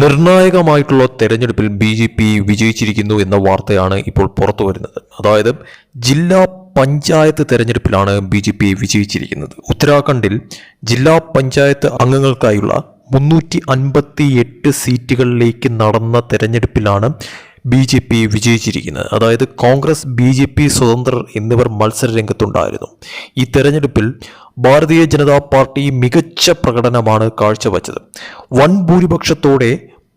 നിർണായകമായിട്ടുള്ള തെരഞ്ഞെടുപ്പിൽ B J P വിജയിച്ചിരിക്കുന്നു എന്ന വാർത്തയാണ് ഇപ്പോൾ പുറത്തു വരുന്നത്. അതായത് ജില്ലാ പഞ്ചായത്ത് തെരഞ്ഞെടുപ്പിലാണ് ബി ജെ പി വിജയിച്ചിരിക്കുന്നത്. ഉത്തരാഖണ്ഡിൽ ജില്ലാ പഞ്ചായത്ത് അംഗങ്ങൾക്കായുള്ള മുന്നൂറ്റി അൻപത്തി എട്ട് സീറ്റുകളിലേക്ക് നടന്ന തെരഞ്ഞെടുപ്പിലാണ് ബി ജെ പി വിജയിച്ചിരിക്കുന്നത്. അതായത് കോൺഗ്രസ് ബി ജെ പി സ്വതന്ത്രർ എന്നിവർ മത്സര രംഗത്തുണ്ടായിരുന്നു ഈ തെരഞ്ഞെടുപ്പിൽ ഭാരതീയ ജനതാ പാർട്ടി മികച്ച പ്രകടനമാണ് കാഴ്ചവെച്ചത്. വൻ ഭൂരിപക്ഷത്തോടെ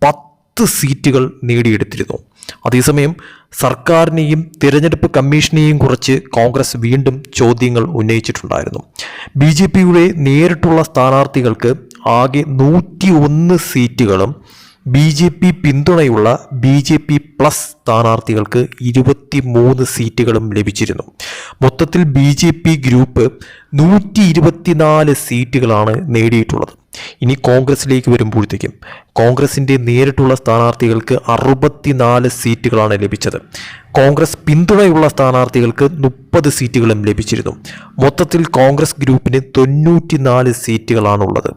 പത്ത് സീറ്റുകൾ നേടിയെടുത്തിരുന്നു. അതേസമയം സർക്കാരിനെയും തിരഞ്ഞെടുപ്പ് കമ്മീഷനെയും കുറിച്ച് കോൺഗ്രസ് വീണ്ടും ചോദ്യങ്ങൾ ഉന്നയിച്ചിട്ടുണ്ടായിരുന്നു. ബി ജെ പിയുടെ നേരിട്ടുള്ള സ്ഥാനാർത്ഥികൾക്ക് ആകെ നൂറ്റി ഒന്ന് സീറ്റുകളും ബി ജെ പി പിന്തുണയുള്ള ബി ജെ പി പ്ലസ് സ്ഥാനാർത്ഥികൾക്ക് ഇരുപത്തി മൂന്ന് സീറ്റുകളും ലഭിച്ചിരുന്നു. മൊത്തത്തിൽ ബി ജെ പി ഗ്രൂപ്പ് നൂറ്റി ഇരുപത്തിനാല് സീറ്റുകളാണ് നേടിയിട്ടുള്ളത്. ഇനി കോൺഗ്രസിലേക്ക് വരുമ്പോഴത്തേക്കും കോൺഗ്രസിന്റെ നേരിട്ടുള്ള സ്ഥാനാർത്ഥികൾക്ക് അറുപത്തിനാല് സീറ്റുകളാണ് ലഭിച്ചത്. കോൺഗ്രസ് പിന്തുണയുള്ള സ്ഥാനാർത്ഥികൾക്ക് മുപ്പത് സീറ്റുകളും ലഭിച്ചിരുന്നു. മൊത്തത്തിൽ കോൺഗ്രസ് ഗ്രൂപ്പിന് തൊണ്ണൂറ്റിനാല് സീറ്റുകളാണുള്ളത്.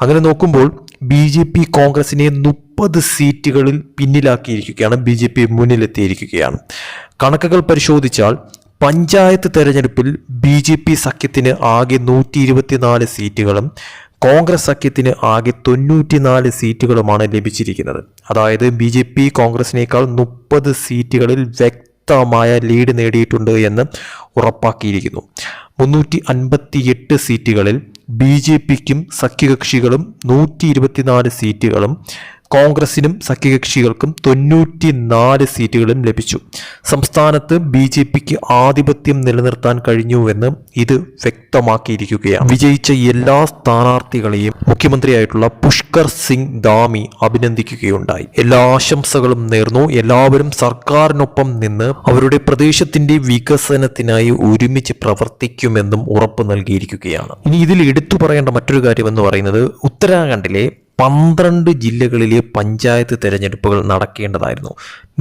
അങ്ങനെ നോക്കുമ്പോൾ ബി ജെ പി കോൺഗ്രസിനെ മുപ്പത് സീറ്റുകളിൽ പിന്നിലാക്കിയിരിക്കുകയാണ് ബി ജെ പി മുന്നിലെത്തിയിരിക്കുകയാണ്. കണക്കുകൾ പരിശോധിച്ചാൽ പഞ്ചായത്ത് തെരഞ്ഞെടുപ്പിൽ ബി ജെ പി സഖ്യത്തിന് ആകെ നൂറ്റി ഇരുപത്തിനാല് സീറ്റുകളും കോൺഗ്രസ് സഖ്യത്തിന് ആകെ തൊണ്ണൂറ്റിനാല് സീറ്റുകളുമാണ് ലഭിച്ചിരിക്കുന്നത്. അതായത് ബി ജെ പി കോൺഗ്രസിനേക്കാൾ മുപ്പത് സീറ്റുകളിൽ വ്യക്തമായ ലീഡ് നേടിയിട്ടുണ്ട് എന്ന് ഉറപ്പാക്കിയിരിക്കുന്നു. മുന്നൂറ്റി അൻപത്തി എട്ട് സീറ്റുകളിൽ ബി ജെ പിക്കും സഖ്യകക്ഷികളും നൂറ്റി ഇരുപത്തിനാല് സീറ്റുകളും കോൺഗ്രസിനും സഖ്യകക്ഷികൾക്കും തൊണ്ണൂറ്റി നാല് സീറ്റുകളും ലഭിച്ചു. സംസ്ഥാനത്ത് ബി ജെ പിക്ക് ആധിപത്യം നിലനിർത്താൻ കഴിഞ്ഞുവെന്ന് ഇത് വ്യക്തമാക്കിയിരിക്കുകയാണ്. വിജയിച്ച എല്ലാ സ്ഥാനാർത്ഥികളെയും മുഖ്യമന്ത്രിയായിട്ടുള്ള പുഷ്കർ സിംഗ് ധാമി അഭിനന്ദിക്കുകയുണ്ടായി. എല്ലാ ആശംസകളും നേർന്നു. എല്ലാവരും സർക്കാരിനൊപ്പം നിന്ന് അവരുടെ പ്രദേശത്തിന്റെ വികസനത്തിനായി ഒരുമിച്ച് പ്രവർത്തിക്കുമെന്നും ഉറപ്പ് നൽകിയിരിക്കുകയാണ്. ഇനി ഇതിൽ എടുത്തു പറയേണ്ട മറ്റൊരു കാര്യം എന്ന് പറയുന്നത് ഉത്തരാഖണ്ഡിലെ പന്ത്രണ്ട് ജില്ലകളിലെ പഞ്ചായത്ത് തിരഞ്ഞെടുപ്പുകൾ നടക്കേണ്ടതായിരുന്നു.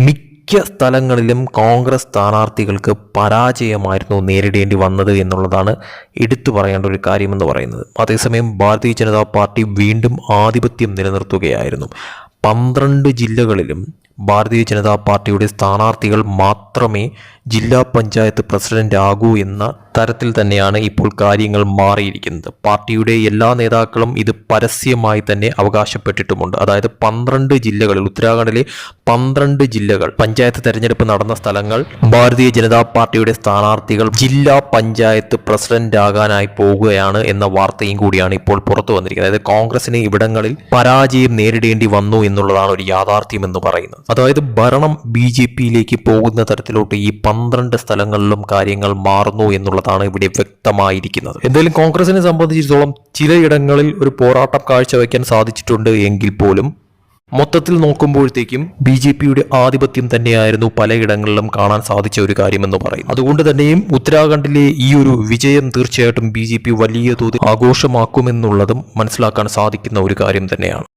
മിക്ക സ്ഥലങ്ങളിലും കോൺഗ്രസ് സ്ഥാനാർത്ഥികൾക്ക് പരാജയമായിരുന്നു നേരിടേണ്ടി വന്നത് എന്നുള്ളതാണ് എടുത്തു പറയേണ്ട ഒരു കാര്യമെന്ന് പറയുന്നത്. അതേസമയം ഭാരതീയ ജനതാ പാർട്ടി വീണ്ടും ആധിപത്യം നിലനിർത്തുകയായിരുന്നു. പന്ത്രണ്ട് ജില്ലകളിലും ഭാരതീയ ജനതാ പാർട്ടിയുടെ സ്ഥാനാർത്ഥികൾ മാത്രമേ ജില്ലാ പഞ്ചായത്ത് പ്രസിഡന്റ് ആകൂ എന്ന തരത്തിൽ തന്നെയാണ് ഇപ്പോൾ കാര്യങ്ങൾ മാറിയിരിക്കുന്നത്. പാർട്ടിയുടെ എല്ലാ നേതാക്കളും ഇത് പരസ്യമായി തന്നെ അവകാശപ്പെട്ടിട്ടുമുണ്ട്. അതായത് പന്ത്രണ്ട് ജില്ലകളിൽ ഉത്തരാഖണ്ഡിലെ പന്ത്രണ്ട് ജില്ലകൾ പഞ്ചായത്ത് തെരഞ്ഞെടുപ്പ് നടന്ന സ്ഥലങ്ങൾ ഭാരതീയ ജനതാ പാർട്ടിയുടെ സ്ഥാനാർത്ഥികൾ ജില്ലാ പഞ്ചായത്ത് പ്രസിഡന്റ് ആകാനായി പോകുകയാണ് എന്ന വാർത്തയും കൂടിയാണ് ഇപ്പോൾ പുറത്തു വന്നിരിക്കുന്നത്. അതായത് കോൺഗ്രസിന് ഇവിടങ്ങളിൽ പരാജയം നേരിടേണ്ടി വന്നു എന്നുള്ളതാണ് ഒരു യാഥാർത്ഥ്യം എന്ന് പറയുന്നത്. അതായത് ഭരണം ബി ജെ പിയിലേക്ക് പോകുന്ന തരത്തിലോട്ട് ഈ പന്ത്രണ്ട് സ്ഥലങ്ങളിലും കാര്യങ്ങൾ മാറുന്നു എന്നുള്ളതാണ് ഇവിടെ വ്യക്തമായിരിക്കുന്നത്. എന്തായാലും കോൺഗ്രസിനെ സംബന്ധിച്ചിടത്തോളം ചിലയിടങ്ങളിൽ ഒരു പോരാട്ടം കാഴ്ചവെക്കാൻ സാധിച്ചിട്ടുണ്ട് എങ്കിൽ പോലും മൊത്തത്തിൽ നോക്കുമ്പോഴത്തേക്കും ബി ജെ പിയുടെ ആധിപത്യം തന്നെയായിരുന്നു പലയിടങ്ങളിലും കാണാൻ സാധിച്ച ഒരു കാര്യമെന്ന് പറയും അതുകൊണ്ട് തന്നെയും ഉത്തരാഖണ്ഡിലെ ഈ ഒരു വിജയം തീർച്ചയായിട്ടും ബി വലിയ തോതിൽ ആഘോഷമാക്കുമെന്നുള്ളതും മനസ്സിലാക്കാൻ സാധിക്കുന്ന ഒരു കാര്യം തന്നെയാണ്.